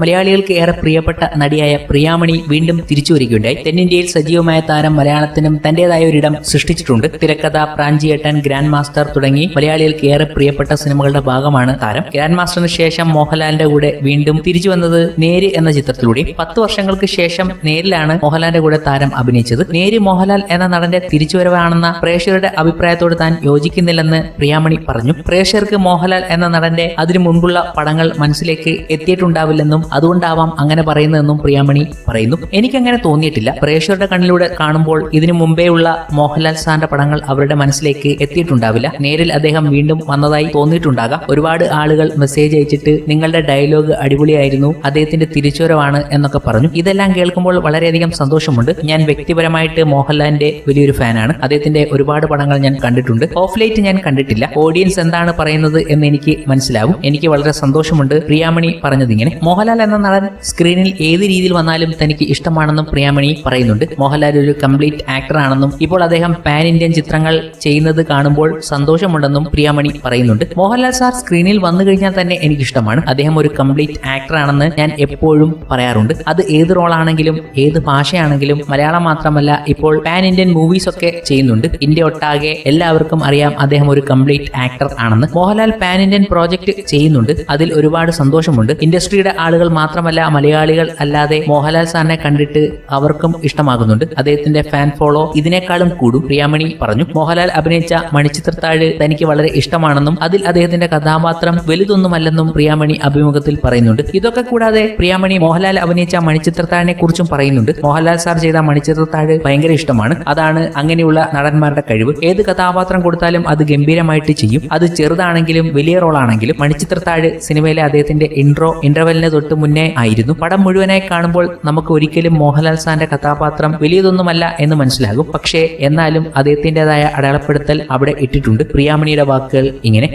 മലയാളികൾക്ക് ഏറെ പ്രിയപ്പെട്ട നടിയായ പ്രിയാമണി വീണ്ടും തിരിച്ചു വരികയുണ്ടായി തെന്നിന്ത്യയിൽ സജീവമായ താരം മലയാളത്തിനും തന്റേതായ ഒരിടം സൃഷ്ടിച്ചിട്ടുണ്ട്. തിരക്കഥ പ്രാഞ്ചിയേട്ടൻ ഗ്രാൻഡ് മാസ്റ്റർ തുടങ്ങി മലയാളികൾക്ക് ഏറെ പ്രിയപ്പെട്ട സിനിമകളുടെ ഭാഗമാണ് താരം. ഗ്രാൻഡ് മാസ്റ്ററിന് ശേഷം മോഹൻലാലിന്റെ കൂടെ വീണ്ടും തിരിച്ചു വന്നത് നേര് എന്ന ചിത്രത്തിലൂടെ. പത്ത് വർഷങ്ങൾക്ക് ശേഷം നേരിലാണ് മോഹൻലാലിന്റെ കൂടെ താരം അഭിനയിച്ചത്. നേര് മോഹൻലാൽ എന്ന നടന്റെ തിരിച്ചുവരവാണെന്ന പ്രേക്ഷകരുടെ അഭിപ്രായത്തോട് താൻ യോജിക്കുന്നില്ലെന്ന് പ്രിയാമണി പറഞ്ഞു. പ്രേക്ഷകർക്ക് മോഹൻലാൽ എന്ന നടന്റെ അതിനു മുൻപുള്ള പടങ്ങൾ മനസ്സിലേക്ക് എത്തിയിട്ടുണ്ടാവില്ലെന്നും അതുകൊണ്ടാവാം അങ്ങനെ പറയുന്നതെന്നും പ്രിയാമണി പറയുന്നു. എനിക്കങ്ങനെ തോന്നിയിട്ടില്ല. പ്രേക്ഷകരുടെ കണ്ണിലൂടെ കാണുമ്പോൾ ഇതിനു മുമ്പേ ഉള്ള മോഹൻലാൽ സാറിന്റെ പടങ്ങൾ അവരുടെ മനസ്സിലേക്ക് എത്തിയിട്ടുണ്ടാവില്ല. നേരിൽ അദ്ദേഹം വീണ്ടും വന്നതായി തോന്നിയിട്ടുണ്ടാകാം. ഒരുപാട് ആളുകൾ മെസ്സേജ് അയച്ചിട്ട് നിങ്ങളുടെ ഡയലോഗ് അടിപൊളിയായിരുന്നു അദ്ദേഹത്തിന്റെ തിരിച്ചുവരവാണ് എന്നൊക്കെ പറഞ്ഞു. ഇതെല്ലാം കേൾക്കുമ്പോൾ വളരെയധികം സന്തോഷമുണ്ട്. ഞാൻ വ്യക്തിപരമായിട്ട് മോഹൻലാലിന്റെ വലിയൊരു ഫാനാണ്. അദ്ദേഹത്തിന്റെ ഒരുപാട് പടങ്ങൾ ഞാൻ കണ്ടിട്ടുണ്ട്. ഓഫ് ലൈറ്റ് ഞാൻ കണ്ടിട്ടില്ല. ഓഡിയൻസ് എന്താണ് പറയുന്നത് എന്ന് എനിക്ക് മനസ്സിലാവും. എനിക്ക് വളരെ സന്തോഷമുണ്ട് പ്രിയാമണി പറഞ്ഞതിങ്ങനെ. മോഹൻലാൽ എന്ന നടൻ സ്ക്രീനിൽ ഏത് രീതിയിൽ വന്നാലും തനിക്ക് ഇഷ്ടമാണെന്നും പ്രിയാമണി പറയുന്നുണ്ട്. മോഹൻലാൽ ഒരു കംപ്ലീറ്റ് ആക്ടർ ആണെന്നും ഇപ്പോൾ അദ്ദേഹം പാൻ ഇന്ത്യൻ ചിത്രങ്ങൾ ചെയ്യുന്നത് കാണുമ്പോൾ സന്തോഷമുണ്ടെന്നും പ്രിയാമണി പറയുന്നുണ്ട്. മോഹൻലാൽ സാർ സ്ക്രീനിൽ വന്നു കഴിഞ്ഞാൽ തന്നെ എനിക്ക് ഇഷ്ടമാണ് അദ്ദേഹം ഒരു കംപ്ലീറ്റ് ആക്ടർ ആണെന്ന് ഞാൻ എപ്പോഴും പറയാറുണ്ട്. അത് ഏത് റോളാണെങ്കിലും ഏത് ഭാഷയാണെങ്കിലും മലയാളം മാത്രമല്ല ഇപ്പോൾ പാൻ ഇന്ത്യൻ മൂവീസ് ഒക്കെ ചെയ്യുന്നുണ്ട്. ഇന്ത്യ ഒട്ടാകെ എല്ലാവർക്കും അറിയാം അദ്ദേഹം ഒരു കംപ്ലീറ്റ് ആക്ടർ ആണെന്ന്. മോഹൻലാൽ പാൻ ഇന്ത്യൻ പ്രോജക്റ്റ് ചെയ്യുന്നുണ്ട്. അതിൽ ഒരുപാട് സന്തോഷമുണ്ട്. ഇൻഡസ്ട്രിയുടെ ആളുകൾ മാത്രമല്ല മലയാളികൾ അല്ലാതെ മോഹൻലാൽ സാറിനെ കണ്ടിട്ട് അവർക്കും ഇഷ്ടമാകുന്നുണ്ട്. അദ്ദേഹത്തിന്റെ ഫാൻ ഫോളോ ഇതിനേക്കാളും കൂടും പ്രിയാമണി പറഞ്ഞു. മോഹൻലാൽ അഭിനയിച്ച മണിച്ചിത്രത്താഴ് തനിക്ക് വളരെ ഇഷ്ടമാണെന്നും അതിൽ അദ്ദേഹത്തിന്റെ കഥാപാത്രം വലുതൊന്നുമല്ലെന്നും പ്രിയാമണി അഭിമുഖത്തിൽ പറയുന്നുണ്ട്. ഇതൊക്കെ കൂടാതെ പ്രിയാമണി മോഹൻലാൽ അഭിനയിച്ച മണിച്ചിത്രത്താഴിനെ കുറിച്ചും പറയുന്നുണ്ട്. മോഹൻലാൽ സാർ ചെയ്ത മണിച്ചിത്രത്താഴ് ഭയങ്കര ഇഷ്ടമാണ്. അതാണ് അങ്ങനെയുള്ള നടന്മാരുടെ കഴിവ്. ഏത് കഥാപാത്രം കൊടുത്താലും അത് ഗംഭീരമായിട്ട് ചെയ്യും. അത് ചെറുതാണെങ്കിലും വലിയ റോളാണെങ്കിലും മണിച്ചിത്രത്താഴ് സിനിമയിലെ അദ്ദേഹത്തിന്റെ ഇൻട്രോ ഇന്റർവെലിന് തൊട്ട് മുന്നേ ആയിരുന്നു. പടം മുഴുവനായി കാണുമ്പോൾ നമുക്ക് ഒരിക്കലും മോഹൻലാൽ സാറിന്റെ കഥാപാത്രം വലിയതൊന്നുമല്ല എന്ന് മനസ്സിലാകും. പക്ഷേ എന്നാലും അദ്ദേഹത്തിന്റെതായ അടയാളപ്പെടുത്തൽ അവിടെ ഇട്ടിട്ടുണ്ട്. പ്രിയാമണിയുടെ വാക്കുകൾ ഇങ്ങനെ.